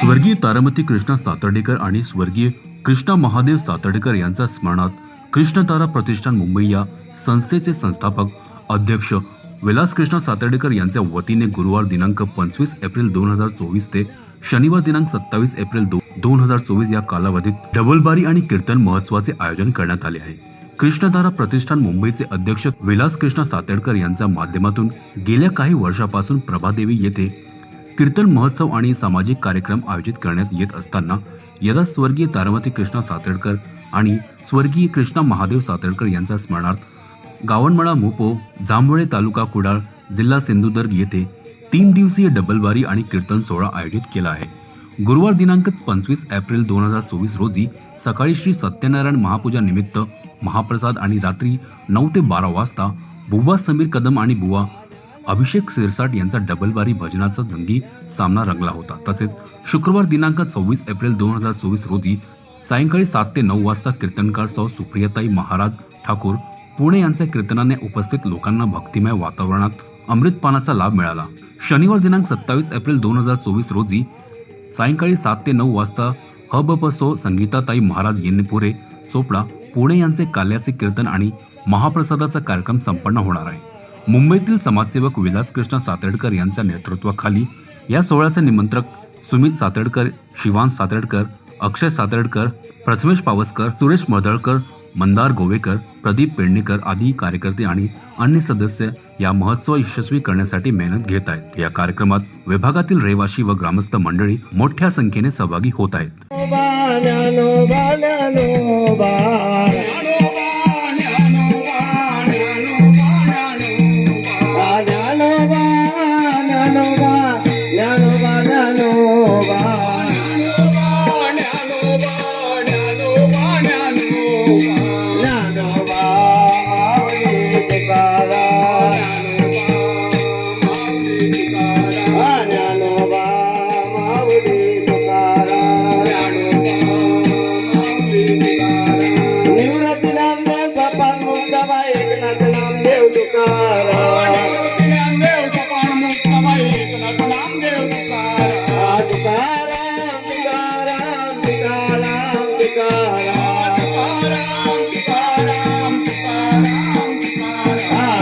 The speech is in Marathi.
स्वर्गीय तारामती कृष्णा सातर्डेकर आणि स्वर्गीय कृष्णा महादेव सातर्डेकर यांच्या स्मरणात कृष्णतारा प्रतिष्ठान मुंबई या संस्थेचे संस्थापक अध्यक्ष विलास कृष्णा सातर्डेकर यांच्या वतीने गुरुवार दिनांक पंचवीस एप्रिल दोन हजार चोवीस ते शनिवार दिनांक सत्तावीस एप्रिल दोन हजार चोवीस या कालावधीत डबलबारी आणि कीर्तन महोत्सवाचे आयोजन करण्यात आले आहे. कृष्णधारा प्रतिष्ठान मुंबईचे अध्यक्ष विलास कृष्ण सातेडकर यांच्या माध्यमातून गेल्या काही वर्षापासून प्रभादेवी येथे कीर्तन महोत्सव आणि सामाजिक कार्यक्रम आयोजित करण्यात येत असताना यदा स्वर्गीय तारामती कृष्णा सातेडकर आणि स्वर्गीय कृष्णा महादेव सातेडकर यांचा स्मरणार्थ गावणमळा मोपो जांभळे तालुका कुडाळ जिल्हा सिंधुदुर्ग येथे तीन दिवसीय डबलबारी आणि कीर्तन सोहळा आयोजित केला आहे. गुरुवार दिनांक पंचवीस एप्रिल दोन हजार चोवीस रोजी सकाळी श्री सत्यनारायण महापूजा निमित्त महाप्रसाद आणि रात्री नऊ ते बारा वाजता बुवा समीर कदम आणि बुवा अभिषेक सिरसाट यांचा डबलबारी भजनाचा जंगी सामना रंगला होता. तसेच शुक्रवार दिनांक सव्वीस एप्रिल दोन हजार चोवीस रोजी सायंकाळी सात ते नऊ वाजता कीर्तनकार सौ सुप्रियताई महाराज ठाकूर पुणे यांच्या कीर्तनाने उपस्थित लोकांना भक्तिमय वातावरणात अमृतपानाचा लाभ मिळाला. शनिवार दिनांक सत्तावीस एप्रिल दोन हजार चोवीस रोजी सायंकाळी सात ते नऊ वाजता हबपसो संगीताताई महाराज येन्नेपुरे चोपडा पुणे यांचे काल्याचे कीर्तन आणि महाप्रसादाचा कार्यक्रम संपन्न होणार आहे. मुंबईतील समाजसेवक विलास कृष्ण सातडकर यांच्या नेतृत्वाखाली या सोहळ्याचे निमंत्रक सुमित सातडकर शिवान सातडकर अक्षय सातडकर प्रथमेश पावसकर सुरेश मधळकर मंदार गोवेकर प्रदीप पेडणेकर आदी कार्यकर्ते आणि अन्य सदस्य या महोत्सव यशस्वी करण्यासाठी मेहनत घेत आहेत. या कार्यक्रमात विभागातील रहिवासी व ग्रामस्थ मंडळी मोठ्या संख्येने सहभागी होत आहेत. no, no, no, no, no,